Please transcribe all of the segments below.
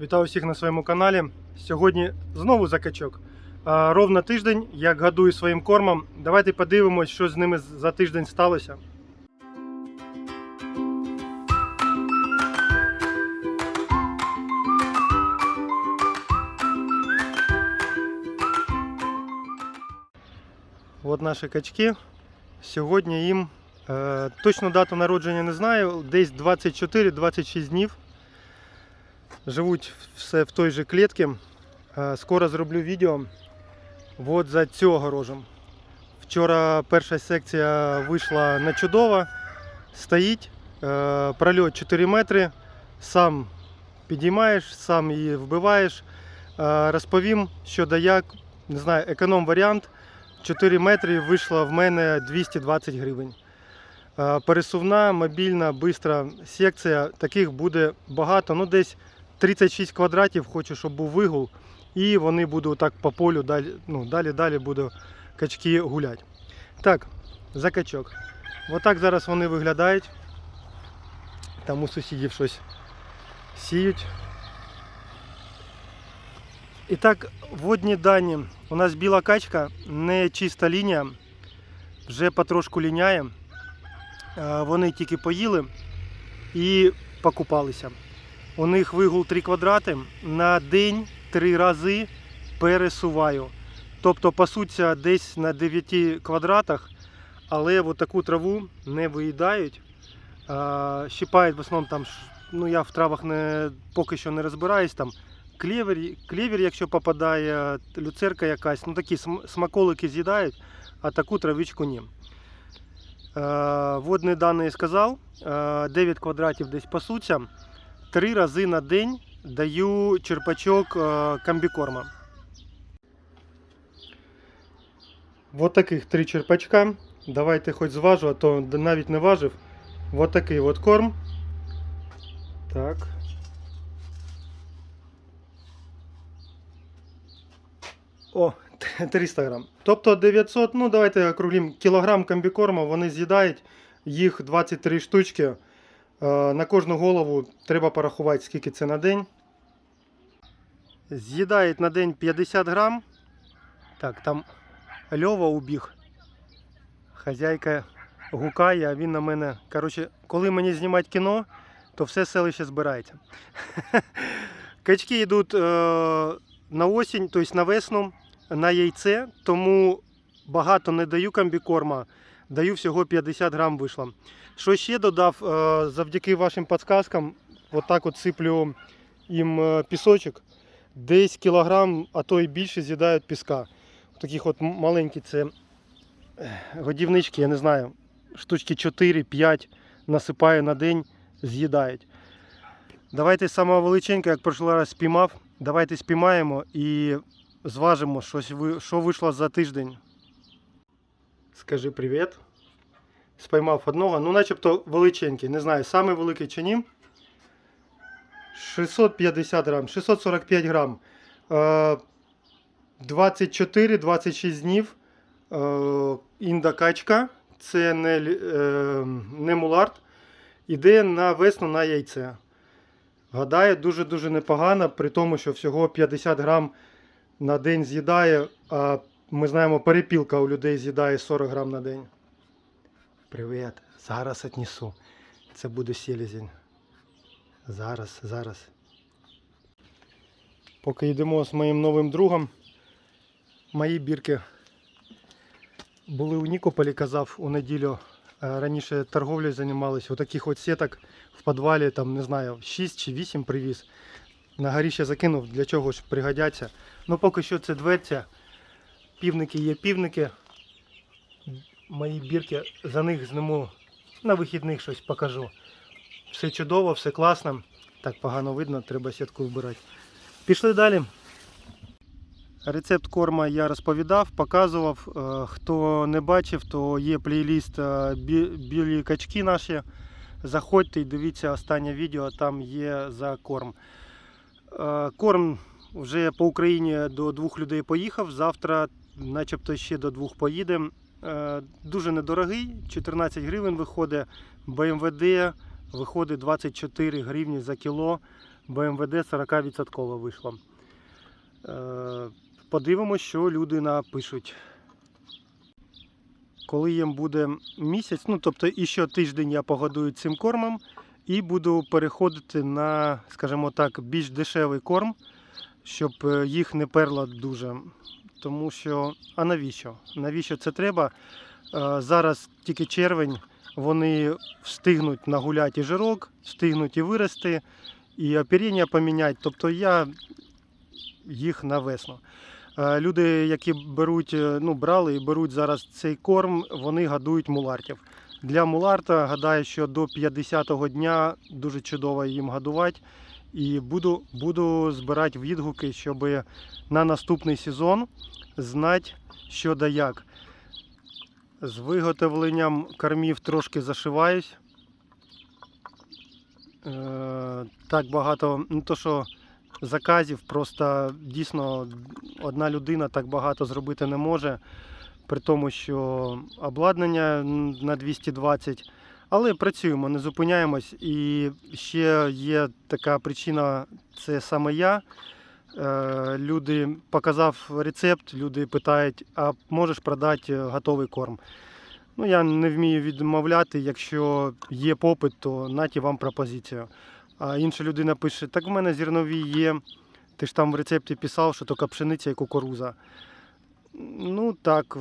Вітаю всіх на своєму каналі. Сьогодні знову закачок. Ровно тиждень, як годую своїм кормом. Давайте подивимось, що з ними за тиждень сталося. От наші качки. Сьогодні їм е, точну дату народження не знаю, десь 24-26 днів. Живуть все в той же клітці. Е, Скоро зроблю відео от за цього огорожем. Вчора перша секція вийшла на чудово. Стоїть, е, прольот 4 метри, сам підіймаєш, сам її вбиваєш. Е, Розповім, що да як, не знаю, економ варіант. 4 метри вийшло в мене 220 гривень. Пересувна, мобільна, бистра секція. Таких буде багато. Ну, десь 36 квадратів, хочу, щоб був вигул. І вони будуть так по полю далі, ну, далі, далі будуть качки гуляти. Так, за качок. Отак зараз вони виглядають. Там у сусідів щось сіють. І так, водні дані. У нас біла качка, не чиста лінія, вже потрошку ліняє. Е, Вони тільки поїли і покупалися. У них вигул 3 квадрати. На день три рази пересуваю. Тобто пасуться десь на 9 квадратах, але от таку траву не виїдають. Щипають в основному там, ну я в травах не, поки що не розбираюсь там. Клевер, клевер, якщо попадає, люцерка якась, ну такі смаколики з'їдають, а таку травичку ні. Водні дані сказав, е, 9 квадратів десь пасуться. Три рази на день даю черпачок е, комбікорма. Вот таких три черпачка. Давайте хоч зважу, а то навіть не важив. Вот такий от корм. Так. О, 300 грам. Тобто 900, ну давайте округлім, кілограм комбікорму вони з'їдають, їх 23 штучки. Е, На кожну голову треба порахувати, скільки це на день. З'їдають на день 50 грам. Так, там Льова убіг. Хазяйка гукає, а він на мене. Коротше, коли мені знімати кіно, то все селище збирається. Качки йдуть е, на осінь, тобто на весну, на яйце, тому багато не даю комбікорма, даю всього 50 грам вийшло. Що ще додав, е, завдяки вашим підказкам, отак от сиплю їм е, пісочок, десь кілограм, а то і більше з'їдають піска. Таких от маленькі це годівнички, я не знаю, штучки 4-5 насипаю на день, з'їдають. Давайте самого величенька, як прошлий раз спіймав, давайте спіймаємо і зважимо, що вийшло за тиждень. Скажи привіт. Спіймав одного, ну начебто величенький, не знаю, саме великий чи ні. 650 грам, 645 грам. Е, 24-26 днів. Е, індокачка, це не, е, не мулард. Іде на весну на яйце. Гадає дуже-дуже непогано, при тому, що всього 50 грам на день з'їдає, а ми знаємо, перепілка у людей з'їдає 40 грам на день. Привіт, зараз отнесу. Це буде селезень. Зараз, зараз. Поки йдемо з моїм новим другом, мої бірки були у Нікополі, казав у неділю. Е, Раніше торговлею займалися. Отаких от сіток в підвалі, там, не знаю, 6 чи 8 привіз. На горіще закинув, для чого ж пригодяться. Ну поки що це дверця. Півники є півники. Мої бірки, за них зніму на вихідних щось покажу. Все чудово, все класно. Так погано видно, треба сітку вбирати. Пішли далі. Рецепт корма я розповідав, показував. Е, Хто не бачив, то є плейліст е, білі качки наші. Заходьте і дивіться останнє відео, там є за корм. Е, Корм вже по Україні до двох людей поїхав. Завтра, начебто, ще до двох поїде. Е, Дуже недорогий, 14 гривень виходить. БМВД виходить 24 гривні за кіло. БМВД 40% вийшло. Е, Подивимось, що люди напишуть. Коли їм буде місяць, ну тобто і ще тиждень я погодую цим кормом і буду переходити на, скажімо так, більш дешевий корм, щоб е, їх не перло дуже. Тому що, а навіщо? Навіщо це треба? Е, Зараз тільки червень, вони встигнуть нагуляти і жирок, встигнуть і вирости, і оперіння поміняти. Тобто я їх на весну. Е, Люди, які беруть, е, ну, брали і беруть зараз цей корм, вони годують мулартів. Для муларта гадаю, що до 50-го дня дуже чудово їм годувати. І буду, буду збирати відгуки, щоб на наступний сезон знати, що да як. З виготовленням кормів трошки зашиваюсь. Е, так багато, ну то що заказів, просто дійсно одна людина так багато зробити не може, при тому, що обладнання на 220. Але працюємо, не зупиняємось. І ще є така причина, це саме я. Е, Люди показав рецепт, люди питають, а можеш продати готовий корм. Ну, я не вмію відмовляти, якщо є попит, то наті вам пропозицію. А інша людина пише: так в мене зернові є. Ти ж там в рецепті писав, що тільки пшениця і кукуруза. Ну так,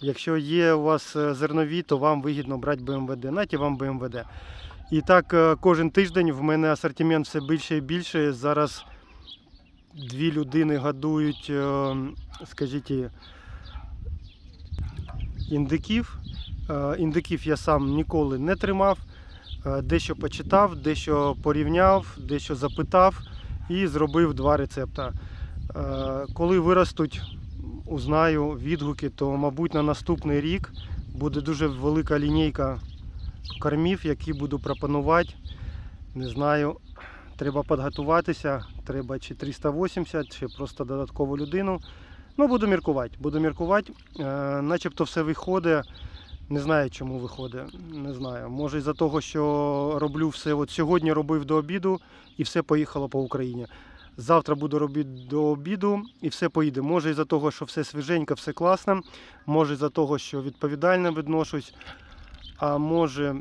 якщо є у вас е, зернові, то вам вигідно брати БМВД. Наті вам БМВД. І так е, кожен тиждень в мене асортимент все більше і більше. Зараз дві людини годують, е, скажіть, індиків. Індиків я сам ніколи не тримав. Дещо почитав, дещо порівняв, дещо запитав і зробив два рецепта. Е, Коли виростуть, узнаю відгуки, то, мабуть, на наступний рік буде дуже велика лінійка кормів, які буду пропонувати. Не знаю, треба підготуватися, треба чи 380, чи просто додаткову людину. Ну, буду міркувати. Буду міркувати. Е, начебто все виходить. Не знаю, чому виходить. Не знаю. Може із-за того, що роблю все. От сьогодні робив до обіду і все поїхало по Україні. Завтра буду робити до обіду і все поїде. Може із-за того, що все свіженько, все класно. Може із-за того, що відповідально відношусь. А може,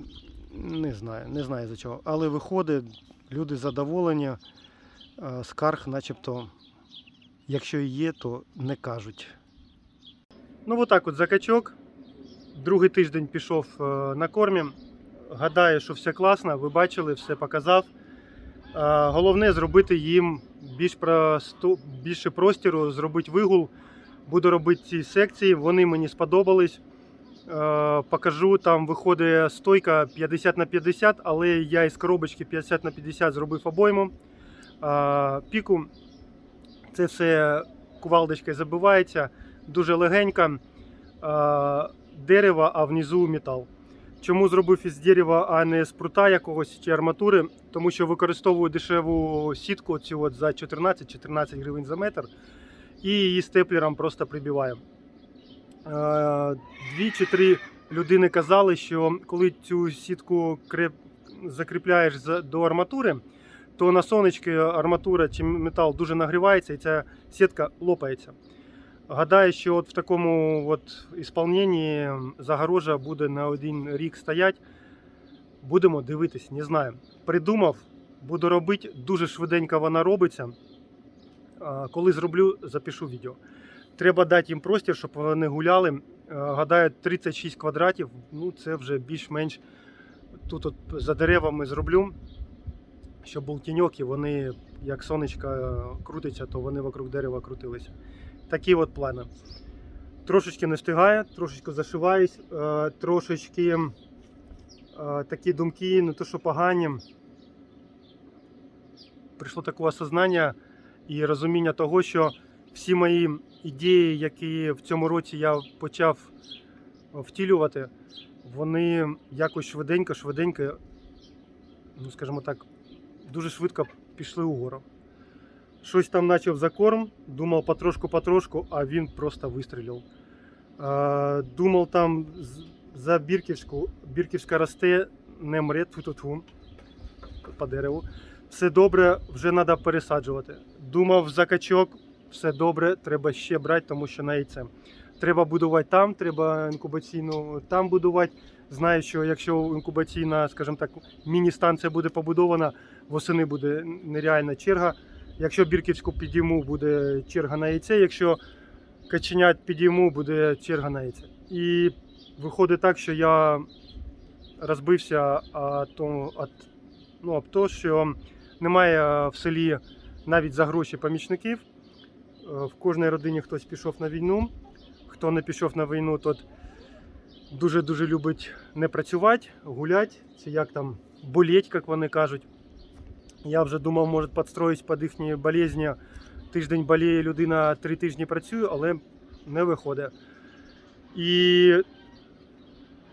не знаю, не знаю за чого. Але виходить, люди задоволені, скарг, начебто, якщо і є, то не кажуть. Ну, отак от закачок. Другий тиждень пішов е, на кормі. Гадаю, що все класно, ви бачили, все показав. Е, Головне зробити їм більш просту, більше простіру, зробити вигул. Буду робити ці секції, вони мені сподобались. Е, Покажу, там виходить стойка 50 на 50, але я із коробочки 50 на 50 зробив обойму. Е, Піку. Це все кувалдочкою забивається, дуже легенько. Е, Дерево, а внизу метал. Чому зробив із дерева, а не з прута якогось чи арматури? Тому що використовую дешеву сітку цю от за 14-14 гривень за метр і її степлером просто прибиваю. Е, Дві чи три людини казали, що коли цю сітку закріпляєш до арматури, то на сонечки арматура чи метал дуже нагрівається і ця сітка лопається. Гадаю, що от в такому от ісполненні загорожа буде на один рік стоять. Будемо дивитись, не знаю. Придумав, буду робити, дуже швиденько вона робиться. Коли зроблю, запишу відео. Треба дати їм простір, щоб вони гуляли. Гадаю, 36 квадратів, ну це вже більш-менш тут от за деревами зроблю, щоб був тіньок і вони, як сонечко е, крутиться, то вони вокруг дерева крутилися. Такі от плани. Трошечки не встигаю, трошечки зашиваюсь, е, трошечки е, такі думки, не то що погані. Прийшло таке осознання і розуміння того, що всі мої ідеї, які в цьому році я почав втілювати, вони якось швиденько, швиденько, ну скажімо так, дуже швидко пішли угору. Щось там почав за корм, думав потрошку-потрошку, а він просто вистрілив. Думав там за Бірківську, Бірківська росте, не мре, тьфу-тьфу-тьфу, по дереву. все добре, вже треба пересаджувати. Думав за качок, все добре, треба ще брати, тому що на яйце. Треба будувати там, треба інкубаційну там будувати. Знаю, що якщо інкубаційна, скажімо так, міні-станція буде побудована, восени буде нереальна черга. Якщо бірківську підійму, буде черга на яйце. Якщо каченят підійму, буде черга на яйце. І виходить так, що я розбився от, ну, об то, що немає в селі навіть за гроші помічників. Е, В кожній родині хтось пішов на війну. Хто не пішов на війну, тот дуже-дуже любить не працювати, гуляти, чи як там болеть, як вони кажуть. Я вже думав, може підстроїть під їхні болезні. Тиждень боліє людина, три тижні працює, але не виходить. І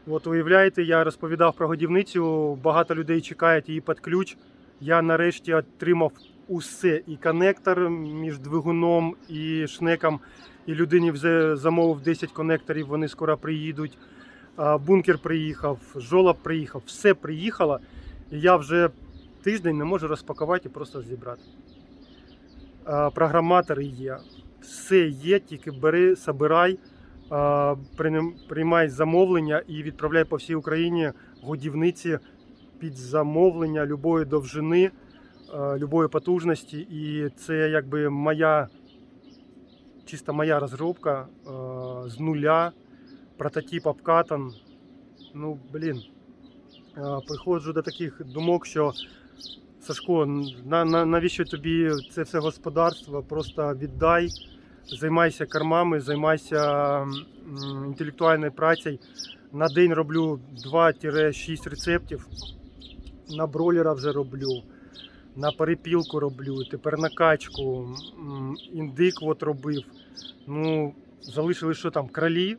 от уявляєте, я розповідав про годівницю, багато людей чекають її під ключ. Я нарешті отримав усе і коннектор між двигуном і шнеком. І людині вже замовив 10 коннекторів, вони скоро приїдуть. Бункер приїхав, жолоб приїхав, все приїхало. І я вже тиждень не можу розпакувати і просто зібрати. А, Програматори є. Все є, тільки бери, собирай, приймай замовлення і відправляй по всій Україні годівниці під замовлення любої довжини, любої потужності. І це якби моя чисто моя розробка е, з нуля, прототип обкатан. Ну, блін. Е, приходжу до таких думок, що Сашко, на, на, навіщо тобі це все господарство? Просто віддай, займайся кормами, займайся інтелектуальною працею. На день роблю 2-6 рецептів. На бролера вже роблю на перепілку роблю, тепер на качку, індик от робив. Ну, залишили, що там, кролі,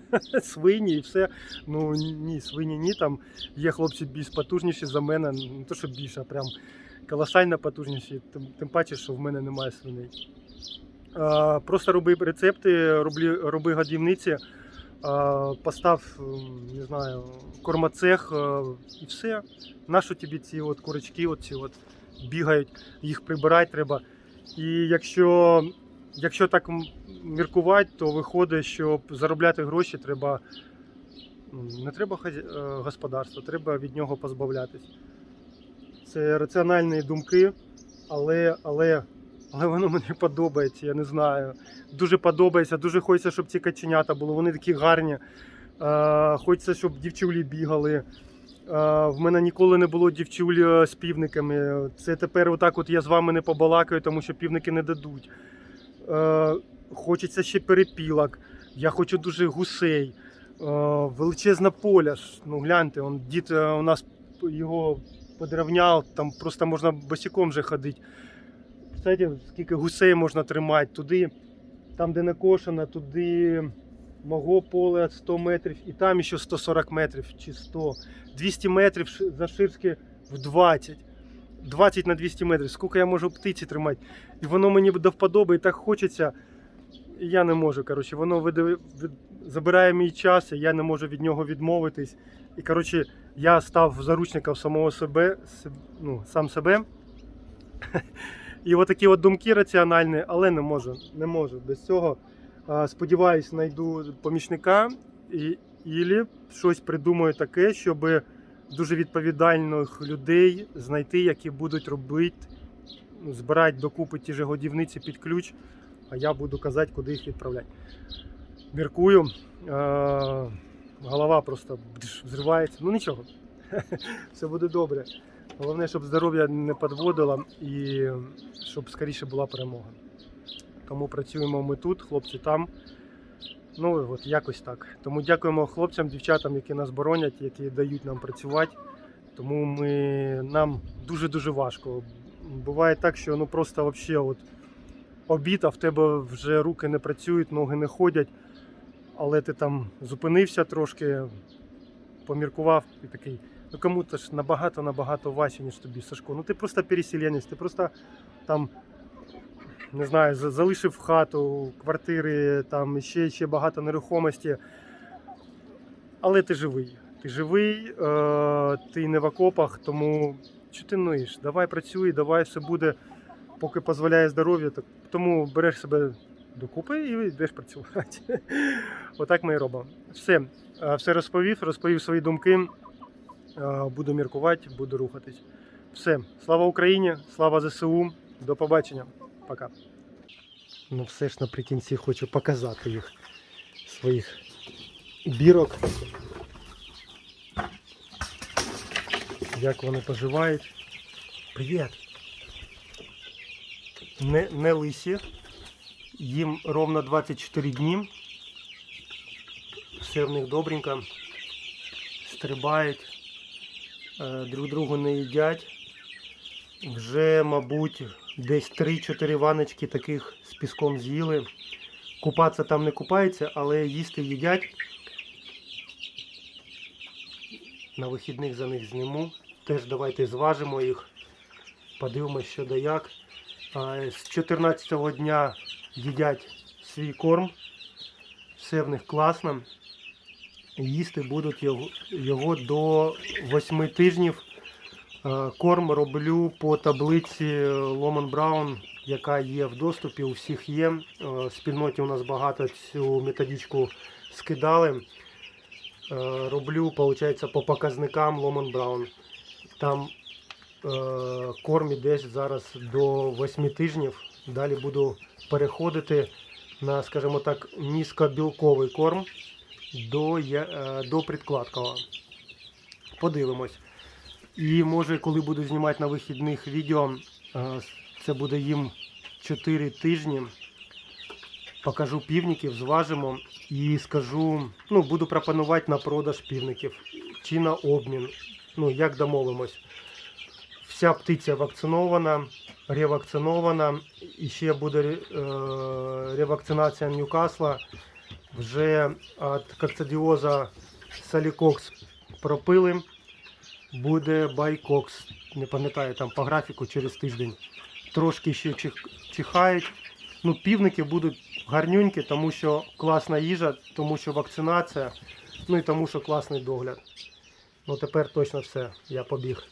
свині і все. Ну ні, свині ні. Там є хлопці більш потужніші за мене, не то, що більше, а прям колосально потужніші, тим, тим паче, що в мене немає свиней. А, просто роби рецепти, роби, роби годівниці, а, постав, не знаю, кормоцех е, і все. Нащо тобі ці от курочки, оці от бігають, їх прибирати треба. І якщо, якщо так міркувати, то виходить, щоб заробляти гроші, треба не треба е, господарство, треба від нього позбавлятись. Це раціональні думки, але, але, але воно мені подобається, я не знаю. Дуже подобається, дуже хочеться, щоб ці каченята були, вони такі гарні. Е, хочеться, щоб дівчулі бігали. Е, В мене ніколи не було дівчуль е, з півниками. Це тепер отак от я з вами не побалакаю, тому що півники не дадуть. Хочеться ще перепілок. Я хочу дуже гусей. Е, Величезна поля. Ну гляньте, он, дід е, у нас його подравняв, там просто можна босиком вже ходити. Кстати, скільки гусей можна тримати туди, там, де не кошено, туди мого поле 100 метрів, і там ще 140 метрів чи 100. 200 метрів завширшки в 20. 20 на 200 метрів. Скільки я можу птиці тримати? І воно мені до вподоби і так хочеться. І я не можу. Коротше, воно види- від- забирає мій час, і я не можу від нього відмовитись. І коротше, я став заручником самого себе, себ- ну, сам себе. І отакі от думки раціональні, але не можу. Не можу без цього. Сподіваюсь, знайду помічника і ілі щось придумаю таке, щоб дуже відповідальних людей знайти, які будуть робити, ну, збирати докупи ті ж годівниці під ключ, а я буду казати, куди їх відправляти. Міркую. Е, голова просто взривається. Ну нічого, все буде добре. Головне, щоб здоров'я не підводило і щоб скоріше була перемога. Тому працюємо ми тут, хлопці там. Ну от якось так. Тому дякуємо хлопцям, дівчатам, які нас боронять, які дають нам працювати. Тому ми, нам дуже-дуже важко. Буває так, що ну просто от обід, а в тебе вже руки не працюють, ноги не ходять, але ти там зупинився трошки, поміркував і такий. Ну кому-то ж набагато набагато важче, ніж тобі, Сашко. Ну ти просто переселенець, ти просто там не знаю, залишив хату, квартири, там ще, ще багато нерухомості. Але ти живий. Ти живий, е, ти не в окопах, тому що ти ноїш? Давай працюй, давай все буде, поки дозволяє здоров'я. Так, тому береш себе докупи і йдеш працювати. Отак ми і робимо. Все, е, все розповів, розповів свої думки. Е, Буду міркувати, буду рухатись. Все, слава Україні, слава ЗСУ. До побачення. Пока. Ну, все ж наприкінці хочу показати їх своїх бірок. Як вони поживають. Привіт! Не, не лисі. Їм ровно 24 дні. Все в них добренько. Стрибають, е, друг другу не їдять. Вже, мабуть, десь 3-4 ваночки таких з піском з'їли. Купатися там не купаються, але їсти їдять. На вихідних за них зніму. Теж давайте зважимо їх. Подивимося, що да як. З 14-го дня їдять свій корм. Все в них класно. Їсти будуть його, до 8 тижнів. Корм роблю по таблиці Ломан Браун, яка є в доступі, у всіх є. В спільноті у нас багато цю методичку скидали. Роблю, виходить, по показникам Ломан Браун. Там е, корм іде зараз до 8 тижнів. Далі буду переходити на, скажімо так, низькобілковий корм до, е, до предкладкового. Подивимось. І може, коли буду знімати на вихідних відео, е, це буде їм 4 тижні. Покажу півників, зважимо і скажу, ну, буду пропонувати на продаж півників чи на обмін. Ну, як домовимось. Вся птиця вакцинована, ревакцинована. І ще буде е, ревакцинація Ньюкасла. Вже від кокцидіоза Салікокс пропили буде байкокс. Не пам'ятаю там по графіку через тиждень. Трошки ще чихають. Ну, півники будуть гарнюнькі, тому що класна їжа, тому що вакцинація, ну і тому що класний догляд. Ну тепер точно все. Я побіг.